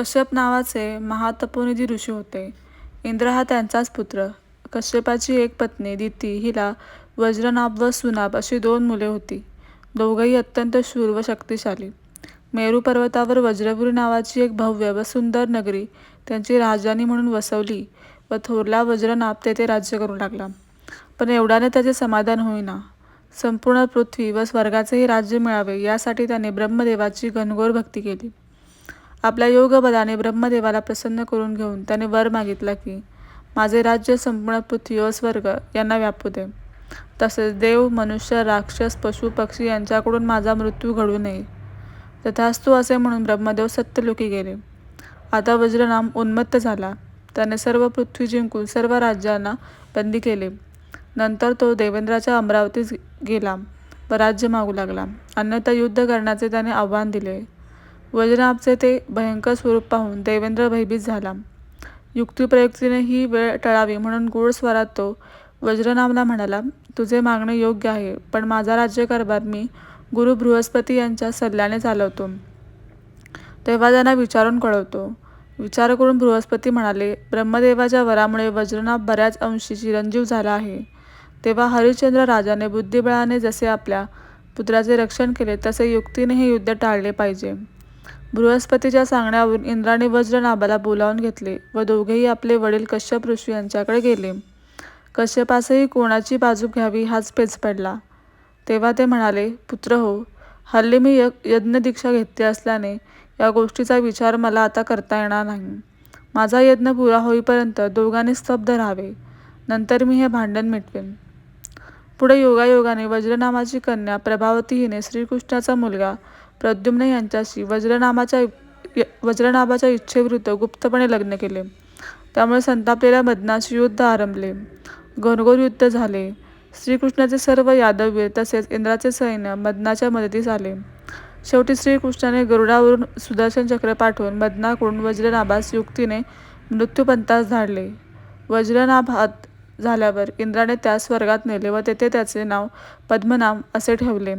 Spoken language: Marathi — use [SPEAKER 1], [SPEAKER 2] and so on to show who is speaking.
[SPEAKER 1] कश्यप नावाचे महातपोनिधी ऋषी होते. इंद्र हा त्यांचाच पुत्र. कश्यपाची एक पत्नी दिती हिला वज्रनाभ व सुनाभ अशी दोन मुले होती. दोघंही अत्यंत शूर व शक्तिशाली. मेरू पर्वतावर वज्रपुरी नावाची एक भव्य व सुंदर नगरी त्यांची राजधानी म्हणून वसवली व थोरला वज्रनाभ तेथे राज्य करू लागला. पण एवढ्याने त्याचे समाधान होईना. संपूर्ण पृथ्वी व स्वर्गाचेही राज्य मिळावे यासाठी त्याने ब्रह्मदेवाची घनघोर भक्ती केली. आपल्या योगबलाने ब्रह्मदेवाला प्रसन्न करून घेऊन त्याने वर मागितला की, माझे राज्य संपूर्ण पृथ्वी व स्वर्ग यांना व्यापू दे. तसेच देव, मनुष्य, राक्षस, पशु पक्षी यांच्याकडून माझा मृत्यू घडू नये. तथास्तू असे म्हणून ब्रह्मदेव सत्यलोकी गेले. आता वज्रनाम उन्मत्त झाला. त्याने सर्व पृथ्वी जिंकून सर्व राज्यांना बंदी केले. नंतर तो देवेंद्राच्या अमरावतीस गेला व राज्य मागू लागला. अन्यथा युद्ध करण्याचे त्याने आव्हान दिले. वज्रनाभाचे ते भयंकर स्वरूप पाहून देवेंद्र भयभीत झाला. युक्तिप्रयुक्तीने ही वेळ टळावी म्हणून गूढ स्वरात तो वज्रनामला म्हणाला, तुझे मागणे योग्य आहे, पण माझा राज्यकारभार मी गुरु बृहस्पती यांच्या सल्ल्याने चालवतो. तेव्हा त्यांना विचारून कळवतो. विचार करून बृहस्पती म्हणाले, ब्रह्मदेवाच्या वरामुळे वज्रनाभ बऱ्याच अंशी चिरंजीव झाला आहे. तेव्हा हरिश्चंद्र राजाने बुद्धिबळाने जसे आपल्या पुत्राचे रक्षण केले तसे युक्तीने हे युद्ध टाळले पाहिजे. बृहस्पतीच्या सांगण्यावरून इंद्राने वज्रनाभाला बोलावून घेतले व दोघेही आपले वडील कश्यप ऋषी यांच्याकडे गेले. कश्यपासही कोणाची बाजू घ्यावी हाच पेच पडला. तेव्हा ते म्हणाले, पुत्र हो हल्ली मी य यज्ञदीक्षा घेतली असल्याने या गोष्टीचा विचार मला आता करता येणार नाही. माझा यज्ञ पुरा होईपर्यंत दोघांनी स्तब्ध राहावे. नंतर मी हे भांडण मिटवेन. पुढे योगायोगाने वज्रनामाची कन्या प्रभावती हिने श्रीकृष्णाचा मुलगा प्रद्युम्न यांच्याशी वज्रनामाच्या वज्रनाभाच्या इच्छेविरुद्ध गुप्तपणे लग्न केले. त्यामुळे संतापलेल्या मदनाशी युद्ध आरंभले. घनघोर युद्ध झाले. श्रीकृष्णाचे सर्व यादववीर तसेच इंद्राचे सैन्य मदनाच्या मदतीस आले. शेवटी श्रीकृष्णाने गरुडावरून सुदर्शन चक्र पाठवून मदनाकडून वज्रनाभास युक्तीने मृत्युपंथास धाडले. वज्रनाभात झाल्यावर इंद्राने त्यास स्वर्गात नेले व तेथे त्याचे नाव पद्मनाम असे ठेवले.